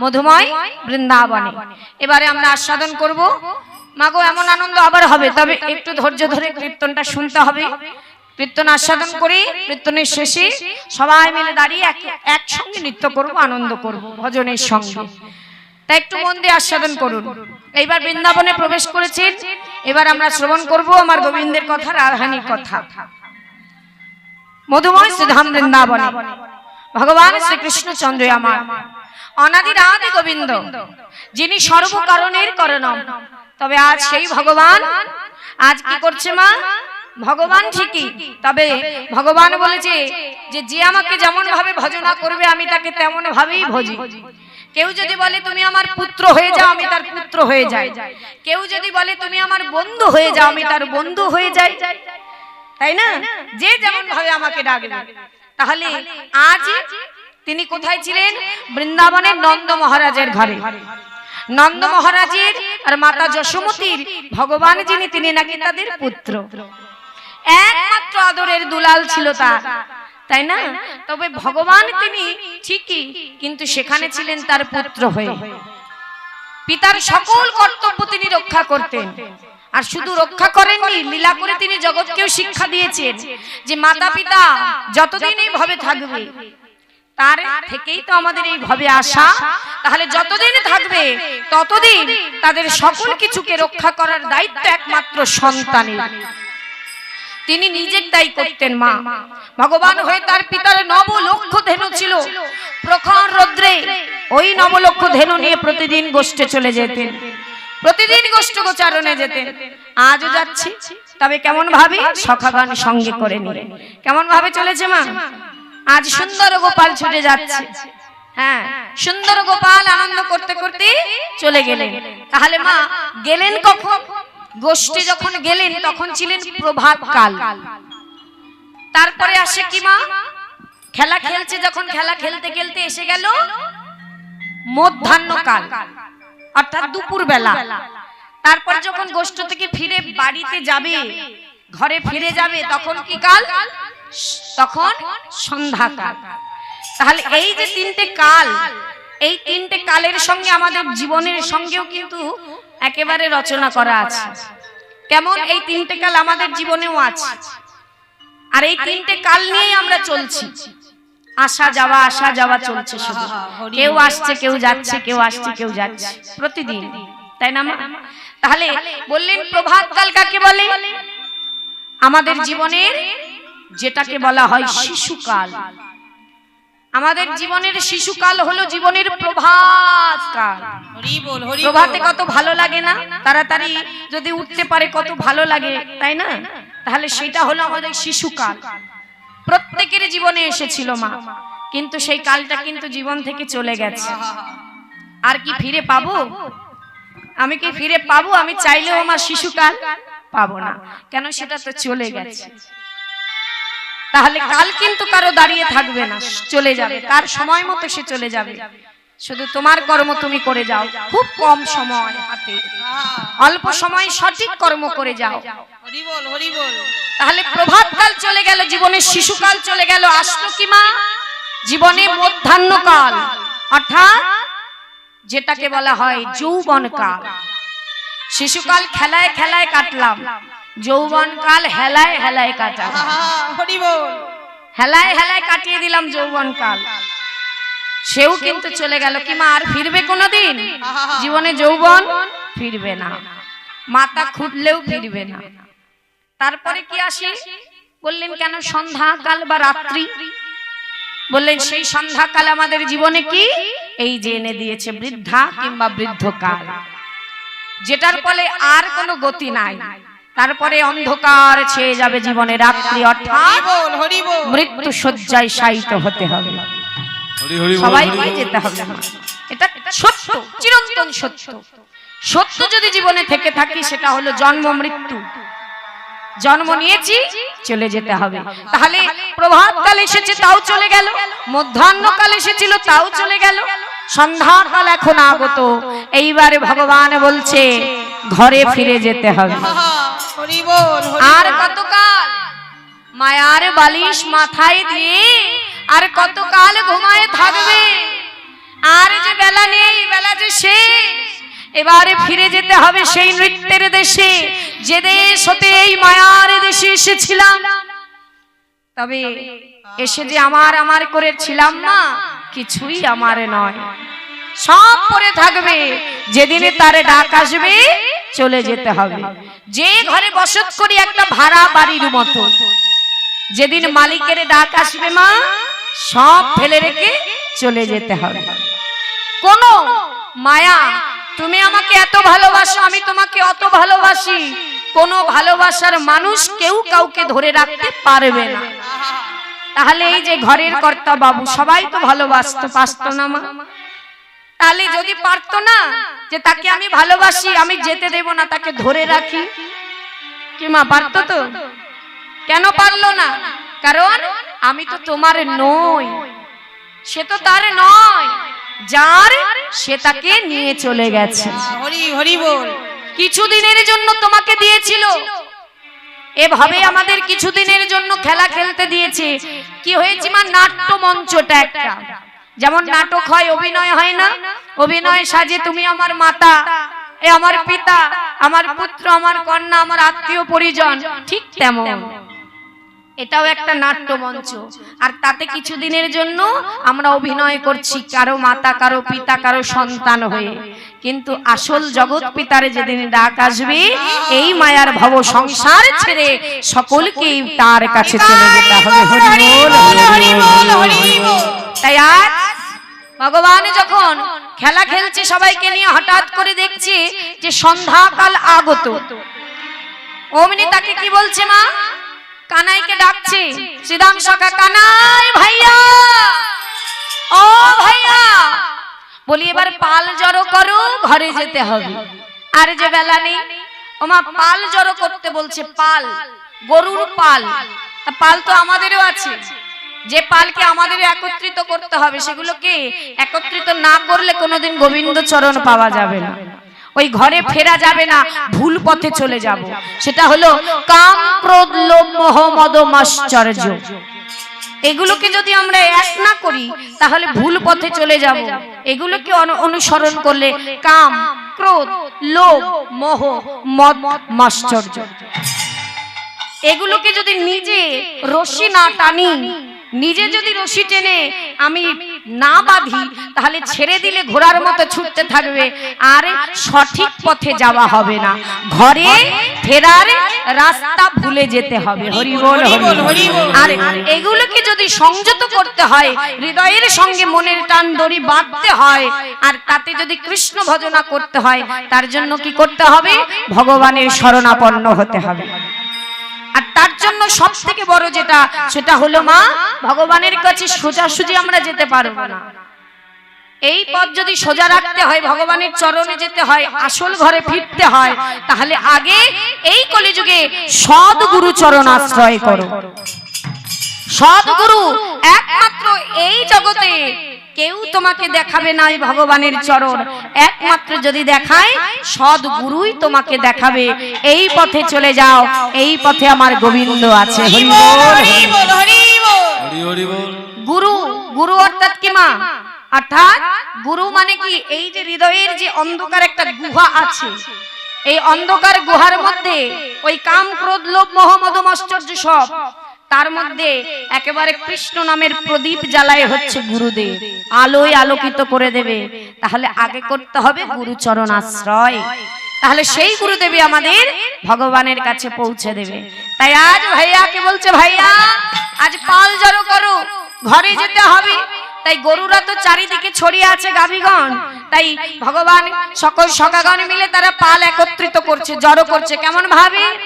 মধুময় বৃন্দাবনে। এবারে আমরা আস্বাদন করব। মাগো, এমন আনন্দ আবার হবে, তবে একটু ধৈর্য ধরে কীর্তনটা শুনতে হবে। কীর্তন আস্বাদন করি, কীর্তনের শেষে সবাই মিলে দাঁড়িয়ে এক একসঙ্গে নৃত্য করব, আনন্দ করব ভজনের সঙ্গে। তাই একটু মন দিয়ে আস্বাদন করুন। এইবার বৃন্দাবনে প্রবেশ করেছেন। এবার আমরা শ্রবণ করব আমার গোবিন্দের কথা রাধানির কথা। মধুময় শ্রীধাম বৃন্দাবনে। ভগবান শ্রীকৃষ্ণ চন্দ্র আমার। অনাদি রাধে গোবিন্দ, যিনি সর্বকারণের করণম। তবে আজ সেই ভগবান, আজ কি করছে মা? ভগবান ঠিকই, তবে ভগবান বলেছে যে যে আমাকে যেমন ভাবে ভজনা করবে, আমি তাকে তেমন ভাবেই ভজি। কেউ যদি বলে, তুমি আমার পুত্র হয়ে যাও, আমি তার পুত্র হয়ে যাই। কেউ যদি বলে, তুমি আমার বন্ধু হয়ে যাও, আমি তার বন্ধু হয়ে যাই। তাই না? যে যেমন ভাবে আমাকে ডাকবে। তাহলে আজ তিনি কোথায় ছিলেন? বৃন্দাবনের নন্দ মহারাজের ঘরে। নন্দ মহারাজের আর মাতা যশোমতির ভগবান যিনি, তিনি নাকি তাদের পুত্র। একমাত্র আদরের দুলাল ছিল তার তাই না? তবে ভগবান তিনি ঠিকই, কিন্তু সেখানে ছিলেন তার পুত্র হয়ে। পিতার সকল কর্তব্য তিনি রক্ষা করতেন। আর শুধু রক্ষা করেননি, লীলা করে তিনি জগৎকেও শিক্ষা দিয়েছেন যে মাতা পিতা যতদিন এই ভাবে থাকবে তার থেকেই তো আমাদের এই ভাবে আসা। তাহলে যতদিন থাকবে, ততদিন তাদের সকল কিছুকে রক্ষা করার দায়িত্ব একমাত্র সন্তানের। তিনি নিজের তাই করতেন, মা। ভগবান হয়ে তার পিতার নব লক্ষ ধেনু ছিল। প্রখর রৌদ্রে ওই নবলক্ষ ধেনু নিয়ে প্রতিদিন গোষ্ঠে চলে যেতেন। প্রতিদিন গোষ্ঠ গোচারণে যেতেন। আজও যাচ্ছি, তবে কেমন ভাবে? সখাগান সঙ্গে করে নিয়ে। কেমন ভাবে চলেছে, মা? আজ সুন্দর গোপাল ছুটে যাচ্ছে। হ্যাঁ সুন্দর গোপাল আনন্দ করতে করতে চলে গেলেন। তাহলে মা, গেলেন কখন? গোষ্ঠী যখন গেলেন, তখন ছিলেন প্রভাত কাল তারপরে আসে কি মা? খেলা খেলছে, যখন খেলা খেলতে খেলতে এসে গেল মধ্যাহ্ন কাল অর্থাৎ দুপুর বেলা তারপর যখন গোষ্ঠ থেকে ফিরে বাড়িতে যাবে, ঘরে ফিরে যাবে, তখন কি কাল? তখন সন্ধ্যা কাল। তাহলে এই যে তিনটে কাল, এই তিনটে কালের সঙ্গে আমাদের জীবনের সঙ্গেও কিন্তু একেবারে রচনা করা আছে। কেমন? এই তিনটে কাল আমাদের জীবনেও আছে। আর এই তিনটে কাল নিয়েই আমরা চলছি। আসা যাওয়া আসা যাওয়া চলছে শুধু। কেউ আসছে, কেউ যাচ্ছে, কেউ আসছে, কেউ যাচ্ছে। প্রতিদিন, তাই না তাহলে বললেন, প্রভাত কাল কাকে বলে? আমাদের জীবনের যেটাকে বলা হয় শিশুকাল। আমাদের জীবনের শিশুকাল হলো জীবনের প্রভাত কাল প্রভাতে কত ভালো লাগে না? তাড়াতাড়ি যদি উঠতে পারে কত ভালো লাগে তাই না? তাহলে সেটা হলো আমাদের শিশুকাল। প্রত্যেকের জীবনে এসেছিল মা। কিন্তু সেই কালটা কিন্তু জীবন থেকে চলে গেছে। আর কি ফিরে পাবো? আমি কি ফিরে পাবো? আমি চাইলেও আমার শিশুকাল পাবো না। কেন? সেটা তো চলে গেছে। তাহলে কাল কিন্তু কারও দাঁড়িয়ে থাকবে না চলে যাবে। তার সময় মতো সে চলে যাবে। শুধু তোমার কর্ম তুমি করে যাও। খুব কম সময় হাতে। অল্প সময় সঠিক কর্ম করে যাও। তাহলে প্রভাত কাল চলে গেল জীবনের শিশুকাল চলে গেল আসলো কি মা? জীবনে মধ্যাহ্ন কাল অর্থাৎ যেটাকে বলা হয় যৌবন কাল শিশুকাল খেলায় খেলায় কাটলাম। যৌবন কাল হেলায় হেলায় কাটা। হেলায় হেলায় কাটিয়ে দিলাম যৌবন কাল। সেও কিন্তু চলে গেল। কি মা আর ফিরবে কোনোদিন? জীবনে যৌবন ফিরবে না। মাথা খুঁটলেও ফিরবে না। তারপরে কি আসে? বললেন কেন সন্ধ্যাকাল বা রাত্রি? বললেন সেই সন্ধ্যাকাল আমাদের জীবনে কি? এই যে এনে দিয়েছে বৃদ্ধা কিংবা বৃদ্ধকাল। যেটার ফলে আর কোনো গতি নাই। তারপরে অন্ধকার ছেয়ে যাবে জীবনে রাত্রি অর্থাৎ মৃত্যু শয্যায় শায়িত হতে হবে। হরি হরি সবাই হরি যেতে হবে। এটা সত্য চিরন্তন সত্য। সত্য যদি জীবনে থেকে থাকি সেটা হলো জন্ম মৃত্যু। জন্ম নিয়েছি চলে যেতে হবে। তাহলে প্রভাত কাল এসেছে তাও চলে গেল। মধ্যাহ্ন কাল এসেছিল তাও চলে গেল। সন্ধ্যাকাল এখন আগত। এইবারে ভগবান বলছে ঘরে ফিরে যেতে হবে। আর কতকাল? মায়ার বালিশ মাথায় দিয়ে আর কতকাল ঘুমায় থাকবে? আর যে বেলা নেই, বেলা যে শেষ, এবারে ফিরে যেতে হবে সেই নৃত্যের দেশে। যে দেশ হতে এই মায়ার দেশে এসেছিলাম। তবে এসে যে আমার আমার করে ছিলাম না, কিছুই আমার নয়। সব পরে থাকবে। যেদিনে তারে ডাক আসবে চলে যেতে হবে। যে ঘরে বসত করি একটা ভাড়া বাড়ির মতো। যেদিন মালিকের ডাক আসবে মা সব ফেলে রেখে চলে যেতে হবে। কোন মায়া তুমি আমাকে এত ভালোবাসো আমি তোমাকে অত ভালোবাসি। কোনো ভালোবাসার মানুষ কেউ কাউকে ধরে রাখতে পারবে না। তাহলে এই যে ঘরের কর্তা বাবু সবাই তো ভালোবাসতো পারতো না মা। তাহলে যদি পারতো না যে তাকে আমি ভালোবাসি আমি যেতে দেব না তাকে ধরে রাখি। কি মা পারতো তো? কেন পারল না? কারণ আমি তো তোমার নই। সে তো তার নয় যার সে তাকে নিয়ে চলে গেছে। হরি হরি বল। কিছুদিনের জন্য তোমাকে দিয়েছিল। এভাবে আমাদের কিছুদিনের জন্য খেলা খেলতে দিয়েছে। কি হয়েছে মা? নাট্য মঞ্চটা একটা। যেমন নাটক হয় অভিনয় হয় না? অভিনয় সাজে তুমি আমার মাতা এ আমার পিতা আমার পুত্র আমার কন্যা আমার আত্মীয় পরিজন ঠিক তেমন। এটাও একটা নাট্য মঞ্চ। আর তাতে কিছুদিনের জন্য আমরা অভিনয় করছি কারও মাতা কারও পিতা কারও সন্তান হয়ে। কিন্তু আসল জগৎ পিতারে যেদিন ডাক আসবে এই মায়ার ভব সংসার ছেড়ে সকলকেই তার কাছে চলে যেতে হবে। হরি। তাই আজ ভগবান যখন খেলা খেলছে, সবাইকে নিয়ে হঠাৎ করে দেখছে যে সন্ধ্যাকাল আগত। অমনি তাকে কি বলছে মা? কানাইকে ডাকছে শ্রীরাম সখা, কানাই ভাইয়া! ও ভাইয়া! বলি, এবার পাল জড়ো করো, ঘরে যেতে হবে। আর যে বেলা নেই ওমা পাল জড়ো করতে বলছে, পাল, গরুর পাল। পাল তো আমাদেরও আছে। যে পালকে আমাদের একত্রিত করতে হবে, সেগুলোকে একত্রিত না করলে কোনোদিন গোবিন্দ চরণ পাওয়া যাবে না। ওই ঘরে ফেরা যাবে না, ভুল পথে চলে যাব। সেটা হলো কাম ক্রোধ লোভ মোহ মদ মাশ্চর্য। এগুলোকে যদি আমরা এক না করি, তাহলে ভুল পথে চলে যাব। এগুলোকে অনু- অনুসরণ করলে কাম ক্রোধ লোভ মোহ মদ মাশ্চর্য। এগুলোকে যদি নিজে রশি না টানি নিজে যদি রশি টেনে আমি না বাঁধি তাহলে ছেড়ে দিলে ঘোড়ার মতো ছুটতে থাকবে। আর সঠিক পথে যাওয়া হবে না। ঘরে ফেরার রাস্তা ভুলে যেতে হবে। হরি বল হরি বল। হরি বল। আর এগুলোকে যদি সংযত করতে হয় হৃদয়ের সঙ্গে মনের টান দড়ি বাঁধতে হয় আর তাতে যদি কৃষ্ণ ভজনা করতে হয় তার জন্য কি করতে হবে? ভগবানের শরণাপন্ন হতে হবে। তার জন্য সব থেকে বড় যেটা, সেটা হলো মা, ভগবানের কাছে সোজাসুজি আমরা যেতে পারব না। এই পথ যদি সোজা রাখতে হয়, ভগবানের চরণে যেতে হয়, আসল ঘরে ফিরতে হয়, তাহলে আগে এই কলিযুগে সৎ গুরু চরণ আশ্রয় করো। সদ্গুরু একমাত্র এই জগতে কেউ তোমাকে দেখাবে না এই ভগবানের চরণ। একমাত্র যদি দেখায় সদ্গুরুই তোমাকে দেখাবে। এই পথে চলে যাও এই পথে আমার গোবিন্দ আছে। হরি বল, হরি হরি বল। বল হরি বল। হরি হরি বল। গুরু গুরু অর্থাৎ কি মা? অর্থাৎ গুরু মানে কি? এই যে হৃদয়ের যে অন্ধকার একটা গুহা আছে এই অন্ধকার গুহার মধ্যে ওই কাম ক্রোধ লোভ মোহ মদ মাশ্চর্য সব তার মধ্যে একেবারে কৃষ্ণ নামের প্রদীপ জ্বালায় হচ্ছে গুরুদেব। আলোয় আলোকিত করে দেবে। তাহলে আগে করতে হবে গুরুচরণ আশ্রয় তাহলে সেই গুরুদেবী আমাদের ভগবানের কাছে পৌঁছে দেবে। তাই আজ ভাইয়া কে বলছে, ভাইয়া, আজ পাল জড়ো করো। ঘরে যেতে হবে। তাই গরুরা তো চারিদিকে ছড়িয়ে আছে গাভীগণ। তাই ভগবান সকল সকাগণ মিলে তারা পাল একত্রিত করছে, জড়ো করছে। কেমন ভাবে?